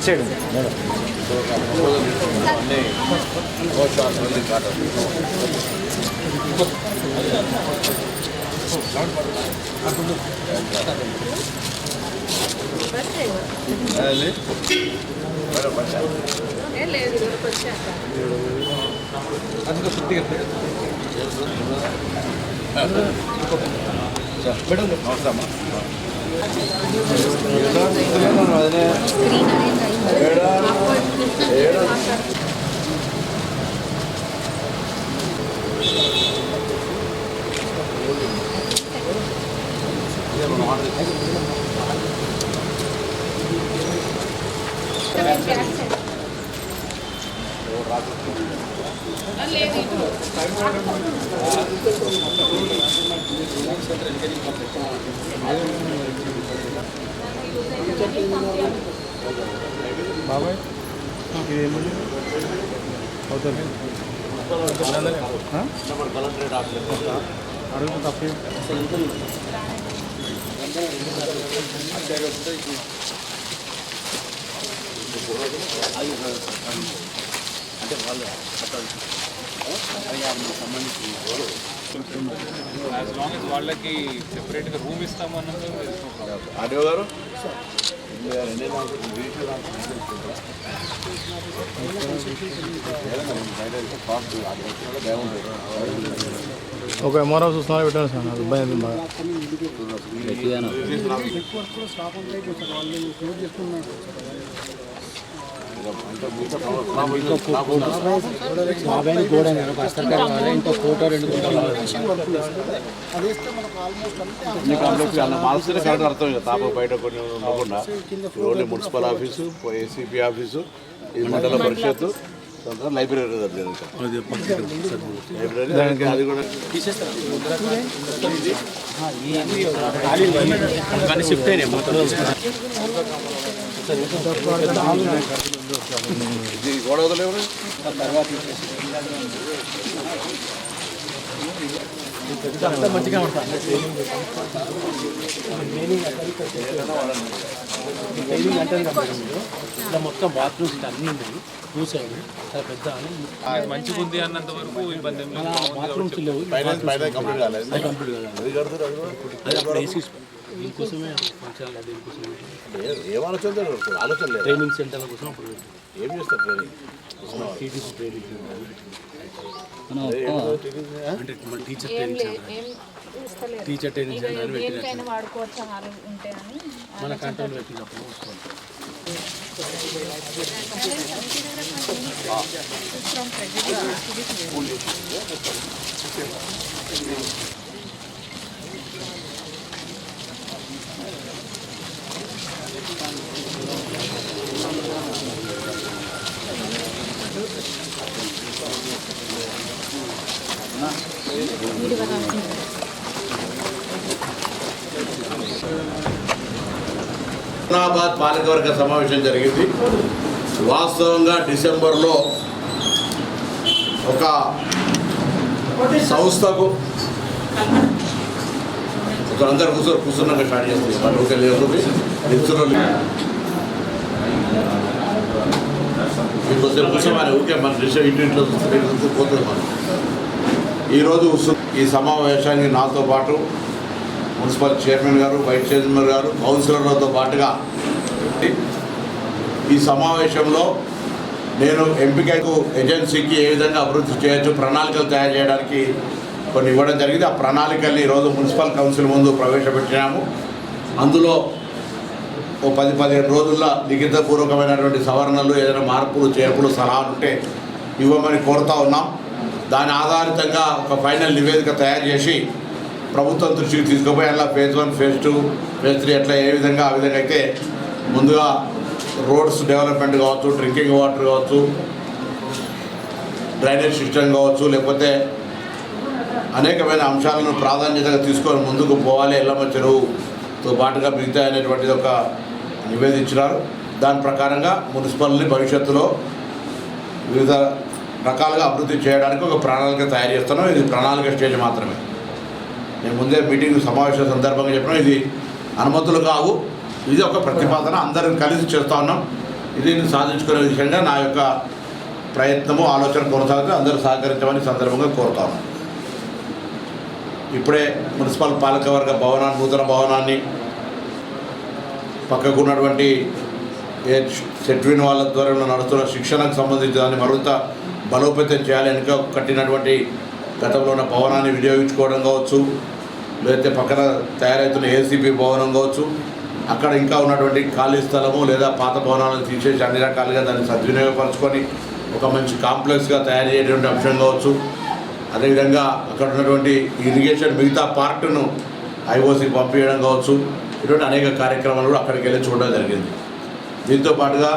ఇచ్చాడు మేడం ఏ లేదు ఇక్కడికి వచ్చాక స్క్రీన్ అనేది బాబాయ్ ఇది ఏమని అవుతుంది అడుగు తప్పే. యాజ్ లాంగ్ as వాళ్ళకి సెపరేట్గా రూమ్ ఇస్తామన్నది ఆడియో గారు ఒక ఎంఆర్ఓ చూస్తున్నా పెట్టాను సార్ నాకు ఇబ్బంది అయింది బాగా బాబాయ్ గోడ బస్తర్ కావాలి ఇంకో ఫోటో రెండు మాల్సిన అర్థం కదా. తాప బయట కొన్ని ఉండకుండా only municipal office ACP office ఇది మండల పరిషత్ లైబ్రరీ లైబ్రరీ అది కూడా షిఫ్ట్ అయినాయి ఇది గోడ వదలేవు మంచిగా ఉంటుంది ట్రైనింగ్ అంటే ఇలా మొత్తం బాత్రూమ్స్ అన్నీ ఉన్నాయి టూ సైడ్ చాలా పెద్ద మంచిగా ఉంది అన్నంత వరకు ఇబ్బంది. బాత్రూమ్స్ లేవు కంప్లీట్ కాలేదు. అది అక్కడ వేసి దీనికోసమే దీనికోసమే. ఏ- ఆలోచన లేదు ఆలోచన లేదు. ట్రైనింగ్ సెంటర్ల కోసం అప్పుడు ఏం చేస్తారు ట్రైనింగ్? టీటీసీ ట్రైనింగ్ అంటే మన teacher training teacher training centre అని పెట్టిన మన కంట్రోల్ పెట్టినప్పుడు హుస్నాబాద్ పాలకవర్గ సమావేశం జరిగింది. వాస్తవంగా డిసెంబర్లో ఒక సంస్థకు అందరు కూర్చొని కూర్చున్నాక స్టార్ట్ చేస్తుంది వాళ్ళు ఊరికే లేరు మీకు కొద్దిగా కూర్చోమని ఊరికే మన డిసెంబర్ ఇంటి ఇంట్లో పోతుంది మనం ఈరోజు ఈ సమావేశానికి నాతో పాటు మున్సిపల్ చైర్మన్ గారు వైస్ చైర్మన్ గారు కౌన్సిలర్లతో పాటుగా ఈ సమావేశంలో నేను ఎంపికకు ఏజెన్సీకి ఏ విధంగా అభివృద్ధి చేయొచ్చు ప్రణాళికలు తయారు చేయడానికి కొన్ని ఇవ్వడం జరిగింది. ఆ ప్రణాళికల్ని ఈరోజు మున్సిపల్ కౌన్సిల్ ముందు ప్రవేశపెట్టినాము. అందులో ఓ పది పదిహేను రోజుల్లో లిఖితపూర్వకమైనటువంటి సవరణలు ఏదైనా మార్పులు చేర్పులు సలహాలు ఉంటే ఇవ్వమని కోరుతా ఉన్నాం. దాని ఆధారితంగా ఒక ఫైనల్ నివేదిక తయారు చేసి ప్రభుత్వం దృష్టికి తీసుకుపోయి అలా phase one phase two phase three అట్లా ఏ విధంగా ఆ విధంగా అయితే ముందుగా రోడ్స్ డెవలప్మెంట్ కావచ్చు డ్రింకింగ్ వాటర్ కావచ్చు డ్రైనేజ్ సిస్టమ్ కావచ్చు లేకపోతే అనేకమైన అంశాలను ప్రాధాన్యతగా తీసుకొని ముందుకు పోవాలి ఎల్లమ్మ చెరువుతో పాటుగా మిగతా అనేటువంటిది ఒక నివేదించినారు. దాని ప్రకారంగా మున్సిపల్ని భవిష్యత్తులో వివిధ రకాలుగా అభివృద్ధి చేయడానికి ఒక ప్రణాళిక తయారు చేస్తున్నాం. ఇది ప్రణాళిక స్టేజ్ మాత్రమే. నేను ముందే మీటింగ్ సమావేశం సందర్భంగా చెప్పిన ఇది అనుమతులు కావు. ఇది ఒక ప్రతిపాదన. అందరం కలిసి చేస్తా ఉన్నాం. దీన్ని సాధించుకునే విషయంగా నా యొక్క ప్రయత్నము ఆలోచన కొనసాగుతూ అందరూ సహకరించమని సందర్భంగా కోరుతాను ఇప్పుడే మున్సిపల్ పాలకవర్గ భవనాన్ని నూతన భవనాన్ని పక్కకు ఉన్నటువంటి ఏ సెట్విన్ వాళ్ళ ద్వారా నడుస్తున్న శిక్షణకు సంబంధించి దాన్ని మరింత బలోపేతం చేయాలి వెనుక కట్టినటువంటి గతంలో ఉన్న భవనాన్ని వినియోగించుకోవడం కావచ్చు లేకపోతే పక్కన తయారవుతున్న ఏసీపీ భవనం కావచ్చు అక్కడ ఇంకా ఉన్నటువంటి ఖాళీ స్థలము లేదా పాత భవనాలను తీసేసి అన్ని రకాలుగా దాన్ని సద్వినియోగపరచుకొని ఒక మంచి కాంప్లెక్స్గా తయారు చేయటువంటి అంశం కావచ్చు. అదేవిధంగా అక్కడ ఉన్నటువంటి ఇరిగేషన్ మిగతా పార్ట్ను ఐఓసీకి పంపించడం కావచ్చు. ఇటువంటి అనేక కార్యక్రమాలు కూడా అక్కడికి వెళ్ళి చూడడం జరిగింది. దీంతో పాటుగా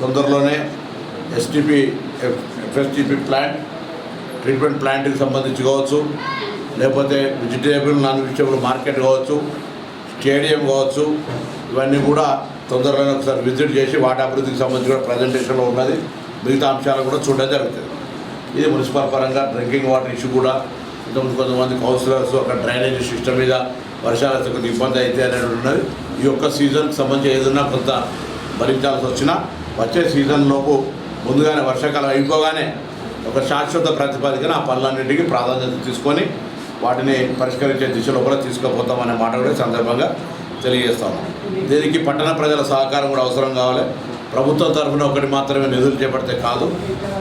తొందరలోనే ఎస్టీపీ ఎఫ్ఎస్టీపీ ప్లాంట్ ట్రీట్మెంట్ ప్లాంట్కి సంబంధించి కావచ్చు లేకపోతే వెజిటేబుల్ నాన్ వెజిటేబుల్ మార్కెట్ కావచ్చు స్టేడియం కావచ్చు ఇవన్నీ కూడా తొందరలోనే ఒకసారి విజిట్ చేసి వాటి అభివృద్ధికి సంబంధించి కూడా ప్రజెంటేషన్లో ఉన్నది. మిగతా అంశాలు కూడా చూడడం జరుగుతుంది. ఇది మున్సిపల్ పరంగా డ్రింకింగ్ వాటర్ ఇష్యూ కూడా ఇంతకుముందు కొంతమంది కౌన్సిలర్స్ అక్కడ డ్రైనేజ్ సిస్టమ్ మీద వర్షాలు వస్తే కొంత ఇబ్బంది అయితే అనేది ఉన్నది. ఈ యొక్క సీజన్కి సంబంధించి ఏదైనా కొంత భరించాల్సి వచ్చినా వచ్చే సీజన్ లోపు ముందుగానే వర్షాకాలం అయిపోగానే ఒక శాశ్వత ప్రాతిపదికన ఆ పనులన్నింటికి ప్రాధాన్యత తీసుకొని వాటిని పరిష్కరించే దిశలో కూడా తీసుకుపోతామనే మాట కూడా సందర్భంగా తెలియజేస్తాము దీనికి పట్టణ ప్రజల సహకారం కూడా అవసరం కావాలి. ప్రభుత్వం తరఫున ఒకటి మాత్రమే నిధులు చేపడితే కాదు.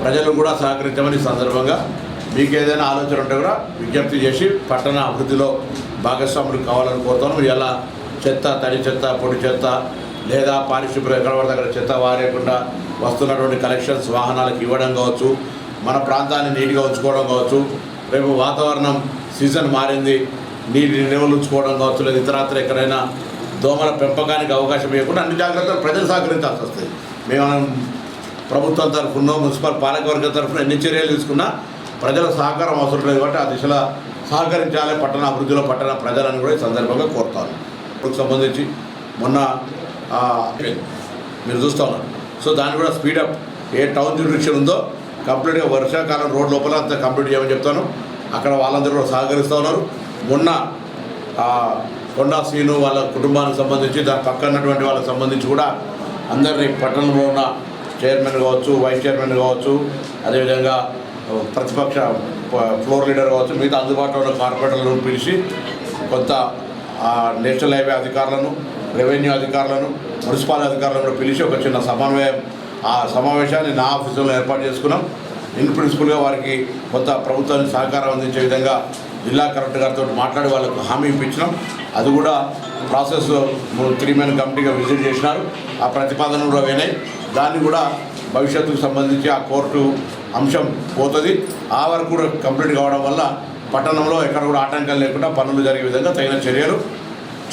ప్రజలు కూడా సహకరించమని సందర్భంగా మీకు ఏదైనా ఆలోచన ఉంటే కూడా విజ్ఞప్తి చేసి పట్టణ అభివృద్ధిలో భాగస్వాములు కావాలని కోరుతాను. ఎలా చెత్త తడి చెత్త పొడి చెత్త లేదా పారిశుభ్ర ఎక్కడ పడితే అక్కడ చెత్త వారేయకుండా వస్తున్నటువంటి కలెక్షన్స్ వాహనాలకు ఇవ్వడం కావచ్చు మన ప్రాంతాన్ని నీట్గా ఉంచుకోవడం కావచ్చు రేపు వాతావరణం సీజన్ మారింది నీటిని నిల్వలు ఉంచుకోవడం కావచ్చు లేదా ఇతరాత్ర ఎక్కడైనా దోమల పెంపకానికి అవకాశం ఇవ్వకుండా అన్ని జాగ్రత్తలు ప్రజలు సహకరించాల్సి వస్తుంది. మేము ప్రభుత్వం తరఫున మున్సిపల్ పాలకవర్గం తరఫున ఎన్ని చర్యలు తీసుకున్నా ప్రజల సహకారం అవసరం లేదు కాబట్టి ఆ దిశలో సహకరించాలి పట్టణ అభివృద్ధిలో పట్టణ ప్రజలను కూడా ఈ సందర్భంగా కోరుతాను. ఇప్పుడు సంబంధించి మొన్న మీరు చూస్తా ఉన్నారు. సో దాన్ని కూడా స్పీడప్ ఏ టౌన్ జ్యూరిడిక్షన్ ఉందో కంప్లీట్గా వర్షాకాలం రోడ్ లోపల అంతా కంప్లీట్ చేయమని చెప్తాను. అక్కడ వాళ్ళందరూ కూడా సహకరిస్తూ ఉన్నారు. మొన్న కొండా శ్రీను వాళ్ళ కుటుంబానికి సంబంధించి దాని పక్కనటువంటి వాళ్ళకి సంబంధించి కూడా అందరినీ పట్టణంలో ఉన్న చైర్మన్ కావచ్చు వైస్ చైర్మన్ కావచ్చు అదేవిధంగా ప్రతిపక్ష ఫ్లోర్ లీడర్ కావచ్చు మిగతా అందుబాటులో ఉన్న కార్పొరేటర్లను పిలిచి కొంత నేషనల్ హైవే అధికారులను రెవెన్యూ అధికారులను మున్సిపల్ అధికారులను కూడా పిలిచి ఒక చిన్న సమన్వయం ఆ సమావేశాన్ని నా ఆఫీసులో ఏర్పాటు చేసుకున్నాం. ఇన్ ప్రిన్సిపల్గా వారికి కొత్త ప్రభుత్వానికి సహకారం అందించే విధంగా జిల్లా కలెక్టర్ గారితో మాట్లాడి వాళ్ళకు హామీ ఇప్పించినాం. అది కూడా ప్రాసెస్ త్రీ మెన్ కమిటీగా విజిట్ చేసినారు. ఆ ప్రతిపాదనలు కూడా వినాయి. దాన్ని కూడా భవిష్యత్తుకు సంబంధించి ఆ కోర్టు అంశం పోతుంది. ఆ వరకు కూడా కంప్లీట్ కావడం వల్ల పట్టణంలో ఎక్కడ కూడా ఆటంకాలు లేకుండా పనులు జరిగే విధంగా తగిన చర్యలు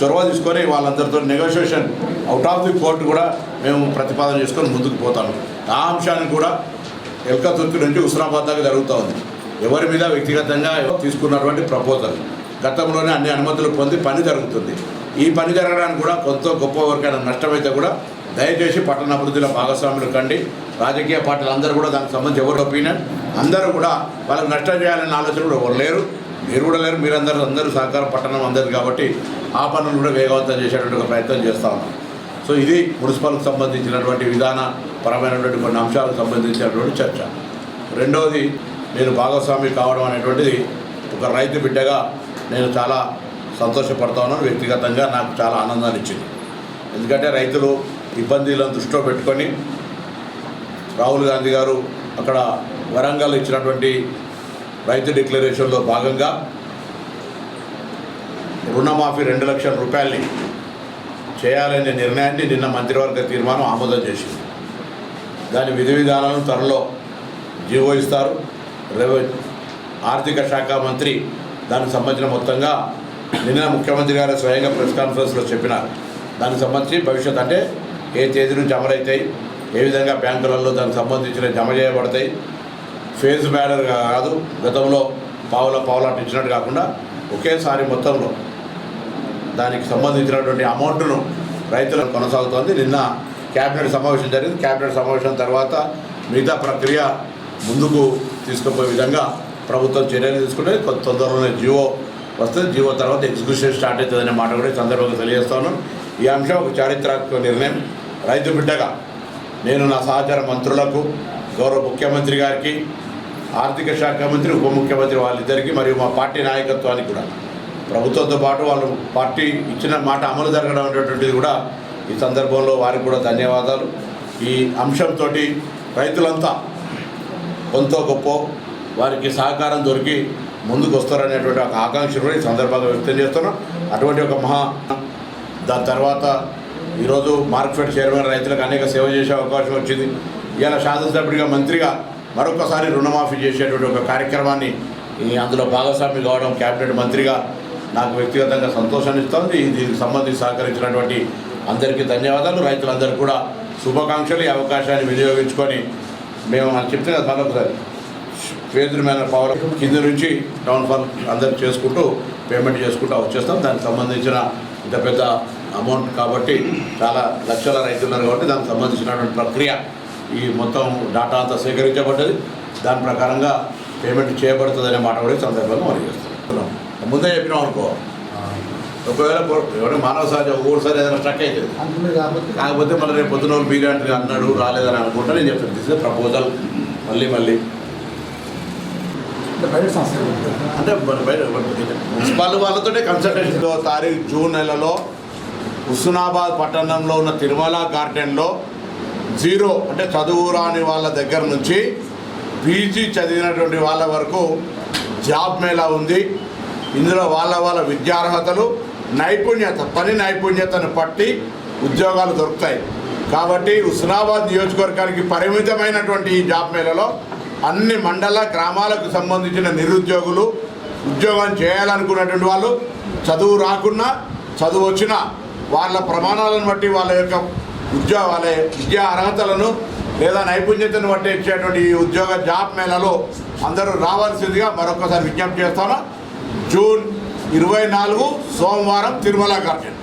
చొరవ తీసుకొని వాళ్ళందరితో negotiation out of the court కూడా మేము ప్రతిపాదన చేసుకొని ముందుకు పోతాము. ఆ అంశాన్ని కూడా ఎల్కతుర్తి నుంచి హుస్నాబాద్ దాకా జరుగుతూ ఉంది. ఎవరి మీద వ్యక్తిగతంగా తీసుకున్నటువంటి ప్రపోజల్ గతంలోనే అన్ని అనుమతులు పొంది పని జరుగుతుంది. ఈ పని జరగడానికి కూడా కొంత గొప్ప వరకైనా నష్టమైతే కూడా దయచేసి పట్టణ అభివృద్ధిలో భాగస్వాములు కండి. రాజకీయ పార్టీలు అందరూ కూడా దానికి సంబంధించి ఎవరు ఒపీనియన్? అందరూ కూడా వాళ్ళకి నష్టం చేయాలనే ఆలోచన కూడా ఎవరు లేరు. మీరు కూడా లేరు మీరందరూ అందరూ సహకారం పట్టణం అందరు కాబట్టి ఆ పనులు కూడా వేగవంతం చేసేటువంటి ప్రయత్నం చేస్తూ ఉన్నాం. సో ఇది మున్సిపల్కి సంబంధించినటువంటి విధాన పరమైనటువంటి కొన్ని అంశాలకు సంబంధించినటువంటి చర్చ. రెండవది నేను భాగస్వామి కావడం అనేటువంటిది ఒక రైతు బిడ్డగా నేను చాలా సంతోషపడతా ఉన్నాను వ్యక్తిగతంగా నాకు చాలా ఆనందాన్ని ఇచ్చింది. ఎందుకంటే రైతులు ఇబ్బందులను దృష్టిలో పెట్టుకొని రాహుల్ గాంధీ గారు అక్కడ వరంగల్ ఇచ్చినటువంటి రైతు డిక్లరేషన్లో భాగంగా రుణమాఫీ రెండు లక్షల రూపాయలని చేయాలనే నిర్ణయాన్ని నిన్న మంత్రివర్గ తీర్మానం ఆమోదం చేసింది. దాని విధి విధానాలను త్వరలో జీవో ఇస్తారు. ఆర్థిక శాఖ మంత్రి దానికి సంబంధించిన మొత్తంగా నిన్న ముఖ్యమంత్రి గారు స్వయంగా ప్రెస్ కాన్ఫరెన్స్లో చెప్పినారు. దానికి సంబంధించి భవిష్యత్ అంటే ఏ తేదీ నుంచి అమలవుతాయి ఏ విధంగా బ్యాంకులలో దానికి సంబంధించిన జమ చేయబడతాయి ఫేజ్ బ్యానర్ కాదు. గతంలో పావుల పావులాట ఇచ్చినట్టు కాకుండా ఒకేసారి మొత్తంలో దానికి సంబంధించినటువంటి అమౌంట్ను రైతులకు కొనసాగుతోంది. నిన్న క్యాబినెట్ సమావేశం జరిగింది. క్యాబినెట్ సమావేశం తర్వాత మిగతా ప్రక్రియ ముందుకు తీసుకుపోయే విధంగా ప్రభుత్వం చర్యలు తీసుకుంటే కొంత తొందరలోనే జియో వస్తుంది. జియో తర్వాత ఎగ్జిక్యూషన్ స్టార్ట్ అవుతుందనే మాట కూడా ఈ సందర్భంగా తెలియజేస్తాను. ఈ అంశం ఒక చారిత్రాత్మక నిర్ణయం. రైతు బిడ్డగా నేను నా సహచార మంత్రులకు గౌరవ ముఖ్యమంత్రి గారికి ఆర్థిక శాఖ మంత్రి ఉప ముఖ్యమంత్రి వాళ్ళిద్దరికీ మరియు మా పార్టీ నాయకత్వానికి కూడా. ప్రభుత్వంతో పాటు వాళ్ళు పార్టీ ఇచ్చిన మాట అమలు జరగడం అనేటువంటిది కూడా ఈ సందర్భంలో వారికి కూడా ధన్యవాదాలు. ఈ అంశంతో రైతులంతా కొంత గొప్ప వారికి సహకారం దొరికి ముందుకు వస్తారనేటువంటి ఒక ఆకాంక్ష కూడా ఈ సందర్భంగా వ్యక్తం చేస్తున్నాం. అటువంటి ఒక మహా దాని తర్వాత ఈరోజు మార్కెట్ చైర్మన్ రైతులకు అనేక సేవ చేసే అవకాశం వచ్చింది. ఇవాళ శాసనసభ్యుడిగా మంత్రిగా మరొకసారి రుణమాఫీ చేసేటువంటి ఒక కార్యక్రమాన్ని అందులో భాగస్వామి కావడం క్యాబినెట్ మంత్రిగా నాకు వ్యక్తిగతంగా సంతోషాన్ని ఇస్తుంది. దీనికి సంబంధించి సహకరించినటువంటి అందరికీ ధన్యవాదాలు. రైతులందరూ కూడా శుభాకాంక్షలు. ఈ అవకాశాన్ని వినియోగించుకొని మేము అని చెప్తే కదా మరొకసారి ఫేజ్డ్ మేనర్ పవర్ కింద నుంచి టౌన్ ఫాల్ అందరు చేసుకుంటూ పేమెంట్ చేసుకుంటూ వచ్చేస్తాం. దానికి సంబంధించిన ఇంత పెద్ద అమౌంట్ కాబట్టి చాలా లక్షల రైతులు ఉన్నారు కాబట్టి దానికి సంబంధించినటువంటి ప్రక్రియ ఈ మొత్తం డాటా అంతా సేకరించబడ్డది. దాని ప్రకారంగా పేమెంట్ చేయబడుతుంది అనే మాట కూడా సందర్భంగా మనం చేస్తున్నాం. ముందే చెప్పినాం అనుకో. ఒకవేళ ఎవరైనా మానవ సహజ ఒక్కోసారి ఏదైనా స్ట్రక్ అవుతుంది కాకపోతే మళ్ళీ రేపు పొద్దున అంటే అన్నాడు రాలేదని అనుకుంటా నేను చెప్తాను. దిస్ ప్రపోజల్ మళ్ళీ మళ్ళీ. అంటే బయట మున్సిపల్ వాళ్ళతోనే కన్సల్టేషన్ తారీఖు జూన్ నెలలో హుస్నాబాద్ పట్టణంలో ఉన్న తిరుమల గార్డెన్లో జీరో అంటే చదువు రాని వాళ్ళ దగ్గర నుంచి పీజీ చదివినటువంటి వాళ్ళ వరకు జాబ్ మేళా ఉంది. ఇందులో వాళ్ళ వాళ్ళ విద్యార్హతలు నైపుణ్యత పని నైపుణ్యతను పట్టి ఉద్యోగాలు దొరుకుతాయి. కాబట్టి హుస్నాబాద్ నియోజకవర్గానికి పరిమితమైనటువంటి ఈ జాబ్ మేళలో అన్ని మండల గ్రామాలకు సంబంధించిన నిరుద్యోగులు ఉద్యోగం చేయాలనుకున్నటువంటి వాళ్ళు చదువు రాకున్నా చదువు వచ్చినా వాళ్ళ ప్రమాణాలను బట్టి వాళ్ళ యొక్క ఉద్యోగ వాళ్ళ విద్యా అర్హతలను లేదా నైపుణ్యతను బట్టి ఇచ్చేటువంటి ఈ ఉద్యోగ జాబ్ మేళలో అందరూ రావాల్సిందిగా మరొకసారి విజ్ఞప్తి చేస్తాను. జూన్ ఇరవై నాలుగు సోమవారం తిరుమల గార్డెన్